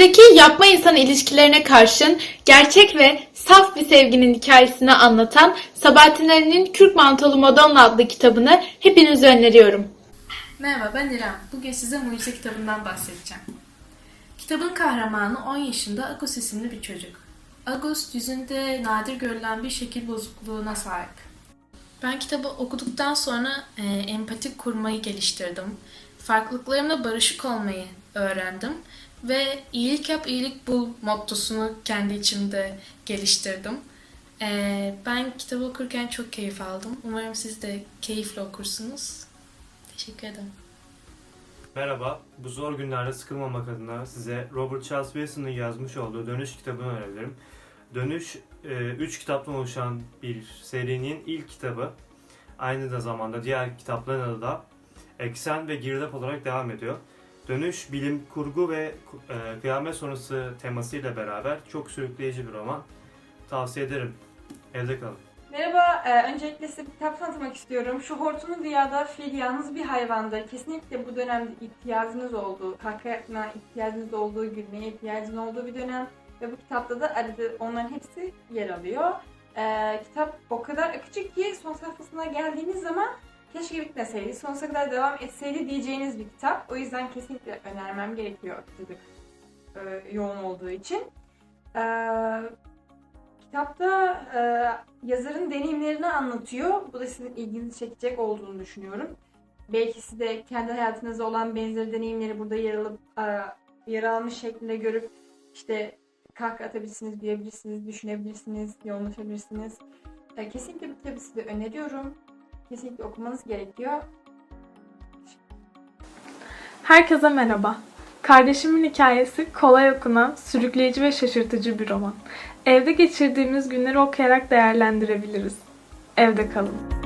İçindeki yapma insan ilişkilerine karşın gerçek ve saf bir sevginin hikayesini anlatan Sabahattin Ali'nin Kürk Mantolu Madonna adlı kitabını hepinize öneriyorum. Merhaba ben İrem. Bugün size Mucize kitabından bahsedeceğim. Kitabın kahramanı 10 yaşında Agus isimli bir çocuk. Agus yüzünde nadir görülen bir şekil bozukluğuna sahip. Ben kitabı okuduktan sonra e, empati kurmayı geliştirdim. Farklılıklarımla barışık olmayı öğrendim. Ve iyilik yap, iyilik bul mottosunu kendi içimde geliştirdim. E, ben kitabı okurken çok keyif aldım. Umarım siz de keyifle okursunuz. Teşekkür ederim. Merhaba, bu zor günlerde sıkılmamak adına size Robert Charles Wilson'ın yazmış olduğu Dönüş kitabını öneririm. Dönüş, 3 kitaptan oluşan bir serinin ilk kitabı. Aynı da zamanda diğer kitapların adı da Eksen ve Girdap olarak devam ediyor. Dönüş, bilim kurgu ve e, kıyamet sonrası temasıyla beraber çok sürükleyici bir roman. Tavsiye ederim. Evde kalın. Merhaba, ee, öncelikle size bir kitap tanıtmak istiyorum. Şu hortumlu dünyada fil yalnız bir hayvandır. Kesinlikle bu dönemde ihtiyacınız olduğu, hakikaten ihtiyacınız olduğu, gülmeye ihtiyacınız olduğu bir dönem. Ve bu kitapta da aradı onların hepsi yer alıyor. Ee, kitap o kadar akıcı ki son sayfasına geldiğiniz zaman keşke bitmeseydi, sonsuza kadar devam etseydi diyeceğiniz bir kitap. O yüzden kesinlikle önermem gerekiyor akıcılık e, yoğun olduğu için. Ee, Kitapta e, yazarın deneyimlerini anlatıyor. Bu da sizin ilginizi çekecek olduğunu düşünüyorum. Belki siz de kendi hayatınızda olan benzeri deneyimleri burada yer alıp e, yer almış şeklinde görüp işte kahkaha atabilirsiniz, gülebilirsiniz, düşünebilirsiniz, yoğunlaşabilirsiniz. E, kesinlikle bu kitabı size öneriyorum. Kesinlikle okumanız gerekiyor. Herkese merhaba. Kardeşimin hikayesi kolay okunan, sürükleyici ve şaşırtıcı bir roman. Evde geçirdiğimiz günleri okuyarak değerlendirebiliriz. Evde kalın.